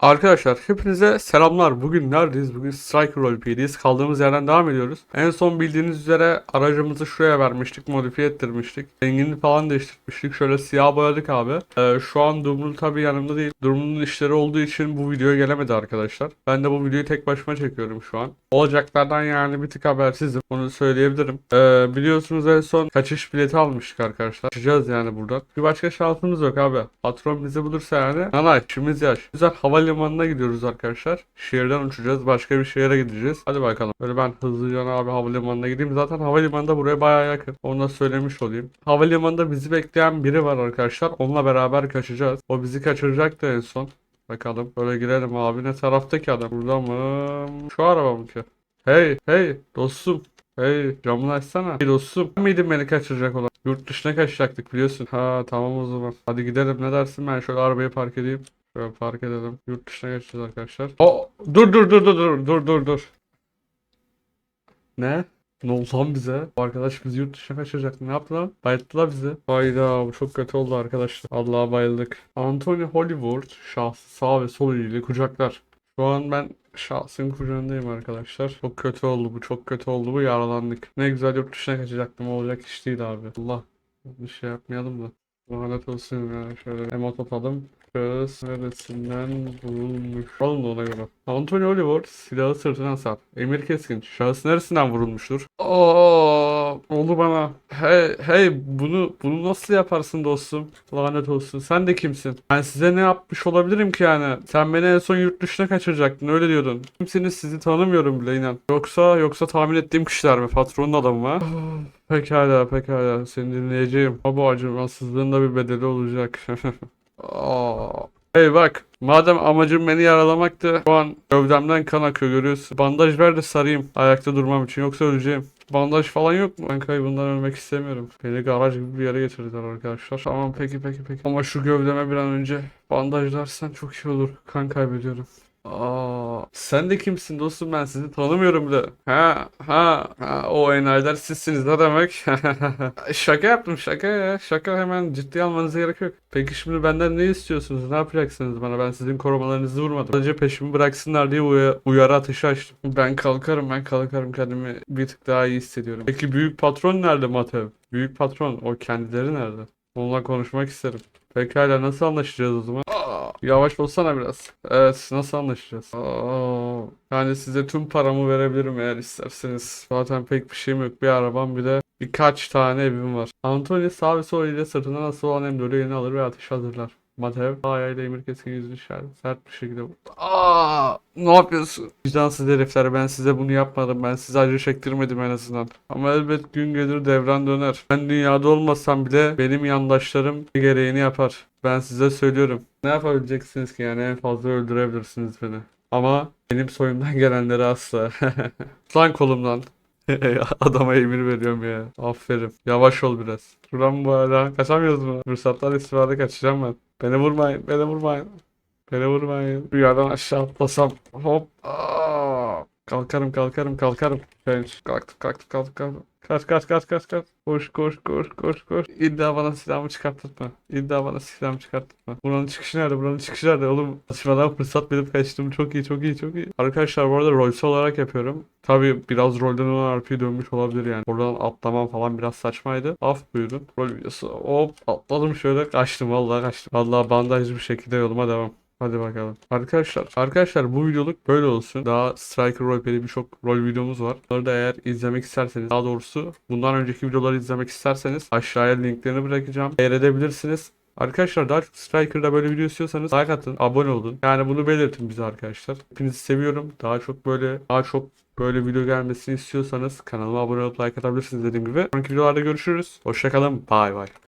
Arkadaşlar hepinize selamlar. Bugün neredeyiz? Bugün Striker Roleplay'deyiz. Kaldığımız yerden devam ediyoruz. En son bildiğiniz üzere aracımızı şuraya vermiştik. Modifiye ettirmiştik. Rengini falan değiştirmiştik. Şöyle siyah boyadık abi. Ee, şu an Dumrul tabii yanımda değil. Dumrul'un işleri olduğu için bu videoya gelemedi arkadaşlar. Ben de bu videoyu tek başıma çekiyorum şu an. Olacaklardan yani bir tık habersizim. Onu söyleyebilirim. Ee, biliyorsunuz en son kaçış bileti almıştık arkadaşlar. Kaçacağız yani buradan. Bir başka şansımız yok abi. Patron bizi bulursa yani. Nanay işimiz yaş. Güzel havalimanına gidiyoruz arkadaşlar. Şehirden uçacağız. Başka bir şehre gideceğiz. Hadi bakalım. Böyle ben hızlıca abi havalimanına gideyim. Zaten havalimanı da buraya bayağı yakın. Onu da söylemiş olayım. Havalimanında bizi bekleyen biri var arkadaşlar. Onunla beraber kaçacağız. O bizi kaçıracaktı en son. Bakalım. Böyle girelim abi. Ne taraftaki adam? Burada mı? Şu araba mı ki? Hey hey dostum. Hey camını açsana. Hey dostum. Sen miydin beni kaçıracak olan? Yurt dışına kaçacaktık biliyorsun. Ha tamam o zaman. Hadi gidelim ne dersin ben şöyle arabayı park edeyim. Şöyle park edelim. Yurt dışına geçeceğiz arkadaşlar. O dur dur dur dur dur dur dur dur. Ne? Ne oldu lan bize? Bu arkadaş bizi yurt dışına kaçıracak. Ne yaptı lan? Bayılttılar bizi. Hayda bu çok kötü oldu arkadaşlar. Allah'a bayıldık. Anthony Hollywood şahsı sağ ve sol eliyle kucaklar. Şu an ben şahsın kucağındayım arkadaşlar. Çok kötü oldu bu. Çok kötü oldu bu. Yaralandık. Ne güzel yurt dışına kaçacaktım. Olacak iş değil abi. Allah. Bir şey yapmayalım da. Lanet olsun ya. Şöyle emot atalım. Şahıs neresinden vurulmuş? Alın ona göre. Anthony Oliver silahı sırtına sar. Emir Keskin. Şahıs neresinden vurulmuştur? Oo, oldu bana. Hey, hey bunu bunu nasıl yaparsın dostum? Lanet olsun. Sen de kimsin? Ben size ne yapmış olabilirim ki yani? Sen beni en son yurt dışına kaçıracaktın öyle diyordun. Kimsiniz sizi tanımıyorum bile inan. Yoksa yoksa tahmin ettiğim kişiler mi? Patronun adamı mı? Pekala pekala seni dinleyeceğim. Ama bu acımasızlığın da bir bedeli olacak. Aa. Hey bak madem amacım beni yaralamaktı şu an gövdemden kan akıyor görüyorsun. Bandaj ver de sarayım ayakta durmam için yoksa öleceğim. Bandaj falan yok mu? Ben bundan ölmek istemiyorum. Beni garaj gibi bir yere getirdiler arkadaşlar. Tamam peki peki peki. Ama şu gövdeme bir an önce bandajlarsan çok iyi olur. Kan kaybediyorum. Aa, sen de kimsin dostum ben sizi tanımıyorum bile. Ha ha ha o enayiler sizsiniz ne demek? şaka yaptım şaka ya şaka hemen ciddiye almanıza gerek yok. Peki şimdi benden ne istiyorsunuz? Ne yapacaksınız bana? Ben sizin korumalarınızı vurmadım. Sadece peşimi bıraksınlar diye uya- uyarı ateşi açtım. Ben kalkarım ben kalkarım kendimi bir tık daha iyi hissediyorum. Peki büyük patron nerede Matev? Büyük patron o kendileri nerede? Onunla konuşmak isterim. Pekala nasıl anlaşacağız o zaman? Yavaş olsana biraz. Evet nasıl anlaşacağız? Aa, yani size tüm paramı verebilirim eğer isterseniz. Zaten pek bir şeyim yok. Bir arabam bir de birkaç tane evim var. Anthony sağ ve sol ile sırtına nasıl olan emdölü yeni alır ve ateş hazırlar. Matev ayağıyla emir keskin yüzünü işaret. Sert bir şekilde. Aa, ne yapıyorsun? Vicdansız herifler ben size bunu yapmadım. Ben size acı çektirmedim en azından. Ama elbet gün gelir devran döner. Ben dünyada olmasam bile benim yandaşlarım gereğini yapar. Ben size söylüyorum. Ne yapabileceksiniz ki yani en fazla öldürebilirsiniz beni. Ama benim soyumdan gelenleri asla. Lan kolumdan. Adama emir veriyorum ya. Aferin. Yavaş ol biraz. Şuran bu hala. Kaçamıyoruz mu? Fırsattan istifade kaçacağım ben. Beni vurmayın. Beni vurmayın. Beni vurmayın. Rüyadan aşağı atlasam. Hop. Aa. Kalkarım kalkarım kalkarım. Ben kalktım kalktım kalktım kalktım. Kaç kaç kaç kaç kaç. Koş koş koş koş koş. İlla bana silahımı çıkartma. İlla bana silahımı çıkartma. Buranın çıkışı nerede? Buranın çıkışı nerede? Oğlum saçmadan fırsat verip kaçtım. Çok iyi çok iyi çok iyi. Arkadaşlar bu arada rolsü olarak yapıyorum. Tabi biraz rolden ona RP dönmüş olabilir yani. Oradan atlamam falan biraz saçmaydı. Af buyurun. Rol videosu. Hop atladım şöyle kaçtım vallahi kaçtım. Vallahi bandajlı bir şekilde yoluma devam. Hadi bakalım. Arkadaşlar, arkadaşlar bu videoluk böyle olsun. Daha Striker Roleplay'de birçok rol videomuz var. Bunları da eğer izlemek isterseniz, daha doğrusu bundan önceki videoları izlemek isterseniz aşağıya linklerini bırakacağım. Seyredebilirsiniz. Arkadaşlar çok Striker'da böyle video istiyorsanız like atın, abone olun. Yani bunu belirtin bize arkadaşlar. Hepinizi seviyorum. Daha çok böyle, daha çok böyle video gelmesini istiyorsanız kanalıma abone olup like atabilirsiniz dediğim gibi. Sonraki videolarda görüşürüz. Hoşçakalın. Bay bay.